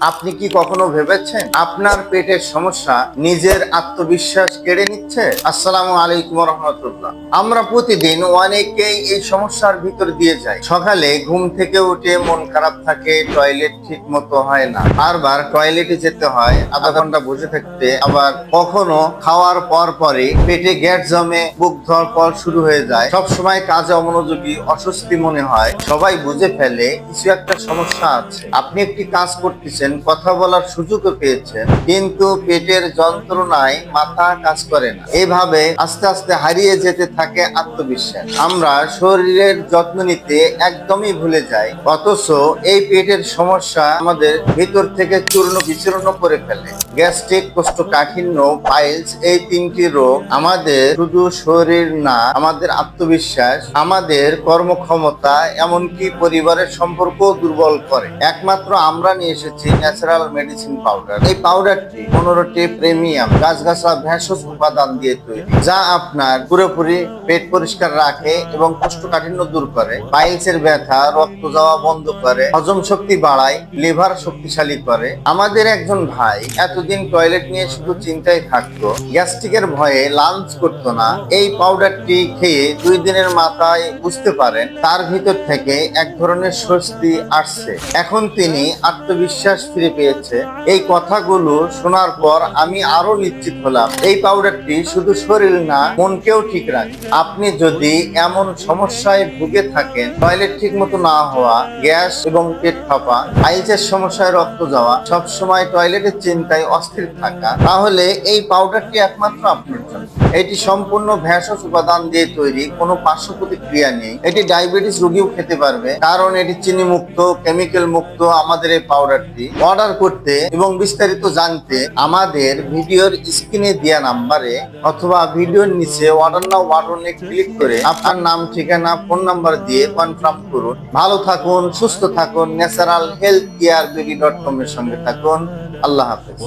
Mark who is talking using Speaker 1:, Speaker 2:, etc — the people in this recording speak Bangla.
Speaker 1: আপনি কি কখনো ভেবেছেন আপনার পেটের সমস্যা নিজের আত্মবিশ্বাস কেড়ে নিচ্ছে? আসসালামু আলাইকুম রহমতুল্লাহ আমরা প্রতিদিন অনেকেই এই সমস্যার ভিতর দিয়ে যাই। সকালে ঘুম থেকে উঠে মন খারাপ থাকে, টয়লেট ঠিক মতো হয় না। বারবার টয়লেটে যেতে হয়, আধা ঘণ্টা বসে থাকতে। আবার কখনো খাওয়ার পর পরে পেটে গ্যাস জমে, বুক ধরপড় শুরু হয়ে যায়। সব সময় কাজে অমনোযোগী, অস্বস্তি মনে হয়। সবাই বুঝে ফেলে, কিছু একটা সমস্যা আছে। আপনি একটি কাজ করতেছেন কথা বলার সুযোগও পেয়েছেন, কিন্তু পেটের যন্ত্রণায় মাথা কাজ করে না। এইভাবে আস্তে আস্তে হারিয়ে যেতে থাকে আত্মবিশ্বাস। আমরা শরীরের যত্ন নিতে একদমই ভুলে যাই, অথচ এই পেটের সমস্যা আমাদের ভিতর থেকে চূর্ণ বিচূর্ণ করে ফেলে। গ্যাস্ট্রিক কোষ্ঠকাঠিন্য, পাইলস, এই তিনটি রোগ আমাদের শুধু শরীর না, আমাদের আত্মবিশ্বাস, আমাদের কর্মক্ষমতা, এমনকি পরিবারের সম্পর্ক দুর্বল করে। একমাত্র আমরা নিয়ে এসেছি ন্যাচারাল মেডিসিন পাউডার এই পাউডারটি পনেরোটি প্রেমিয়াম গাছগাছরা ভেষজ উপাদান দিয়ে তৈরি, যা আপনার পুরোপুরি পেট পরিষ্কার রাখে এবং কোষ্ঠকাঠিন্য দূর করে পাইলসের ব্যথা, রক্ত যাওয়া বন্ধ করে, হজম শক্তি বাড়ায়, লিভার শক্তিশালী করে। আমাদের একজন ভাই এতদিন টয়লেট নিয়ে শুধু চিন্তায় থাকতো গ্যাস্ট্রিকের ভয়ে লাঞ্চ করতো না। এই পাউডারটি খেয়ে দুই দিনের মাথায় বুঝতে পারেন, তার ভিতর থেকে এক ধরনের স্বস্তি আসছে। এখন তিনি আত্মবিশ্বাস ফিরে পেয়েছে। এই কথাগুলো শোনার পর আমি আরও নিশ্চিত হলাম, এই পাউডারটি শুধু শরীর না, মনকেও ঠিক রাখে। আপনি যদি এমন সমস্যায় ভুগে থাকেন টয়লেট ঠিক মতো না হওয়া, গ্যাস এবং পেট ফাঁপা, আইসের সমস্যায় রক্ত যাওয়া সব সময় টয়লেটের চিন্তায় অস্থির থাকা, তাহলে এই পাউডারটি একমাত্র আপনার জন্য। এটি সম্পূর্ণ ভেষজ উপাদান দিয়ে তৈরি, কোনো পার্শ্ব প্রতিক্রিয়া নেই। এটি ডায়াবেটিস রোগীও খেতে পারবে, কারণ এটি চিনি মুক্ত কেমিক্যাল মুক্ত আমাদের এই পাউডারটি অর্ডার করতে এবং বিস্তারিত জানতে আমাদের ভিডিওর স্ক্রিনে দেওয়া নাম্বারে অথবা ভিডিওর নিচে অর্ডার নাও বাটনে ক্লিক করে আপনার নাম, ঠিকানা ফোন নাম্বার দিয়ে কনফার্ম করুন। ভালো থাকুন, সুস্থ থাকুন natural health care BD dot com এর সঙ্গে থাকুন। আল্লাহ হাফেজ।